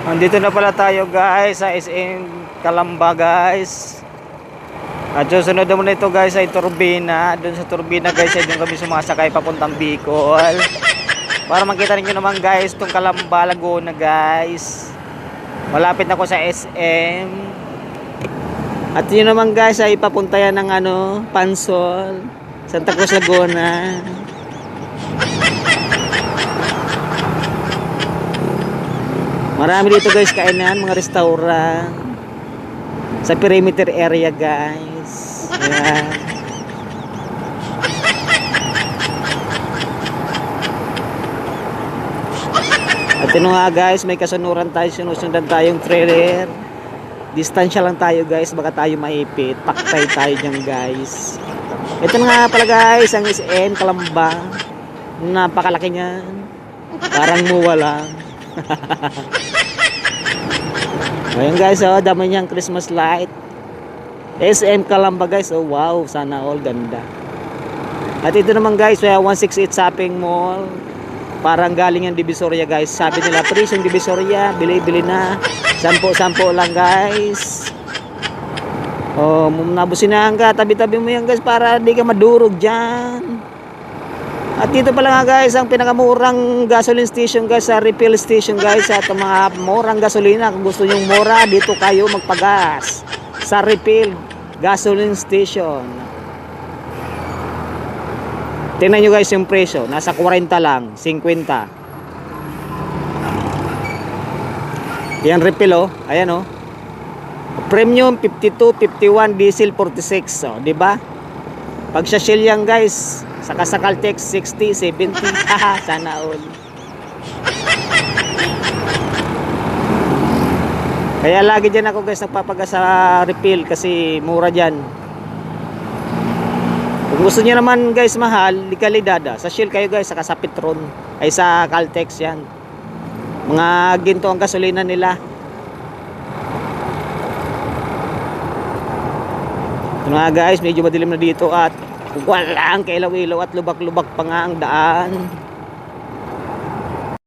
Andito na pala tayo guys sa SM Kalamba guys. At susunod naman ito guys ay turbina. Doon sa turbina guys ay doon kami sumasakay papuntang Bicol. Para makita niyo naman guys itong Kalamba Laguna guys. Malapit na ako sa SM. At yun naman guys ay papunta yan ng ano, Pansol, Santa Cruz Laguna. Marami dito guys kainan, mga restaurant. Sa perimeter area guys. Ayan. At yun nga guys, may kasunuran tayo, sinusundan tayong trailer. Distansya lang tayo guys, baka tayo maipit. Paktay tayo dyan guys. Ito nga pala guys, ang SM Kalamba. Napakalaki niyan. Parang muwa lang. Ayan guys, oh, dami niyang Christmas light. SM Kalamba guys, oh wow, sana all ganda. At ito naman guys, uh, 168 Shopping Mall. Parang galing yung Divisoria guys. Sabi nila, please yung Divisoria, bili-bili na. Sampo-sampo lang guys. Oh, nabusinahan ka, tabi-tabi mo yan guys para di ka madurog dyan. At dito pala nga guys, ang pinakamurang gasoline station guys sa refill station guys at mga murang gasolina. Kung gusto nyong mura, dito kayo magpagas sa refill gasoline station. Tingnan nyo guys yung presyo, nasa 40 lang, 50. Yan refill oh, ayan oh. Premium 52, 51, diesel 46, oh, di ba? Pag sa Shell yan guys, saka sa Caltex 60, 70, haha, sana all. Kaya lagi dyan ako guys nagpapaga sa refill kasi mura dyan. Kung gusto niyo naman guys mahal, di kalidada. Sa Shell kayo guys, saka sa Petron, ay sa Caltex yan. Mga ginto ang gasolina nila. Ito nga guys, medyo madilim na dito at walang kailaw-ilaw at lubak-lubak pa nga ang daan.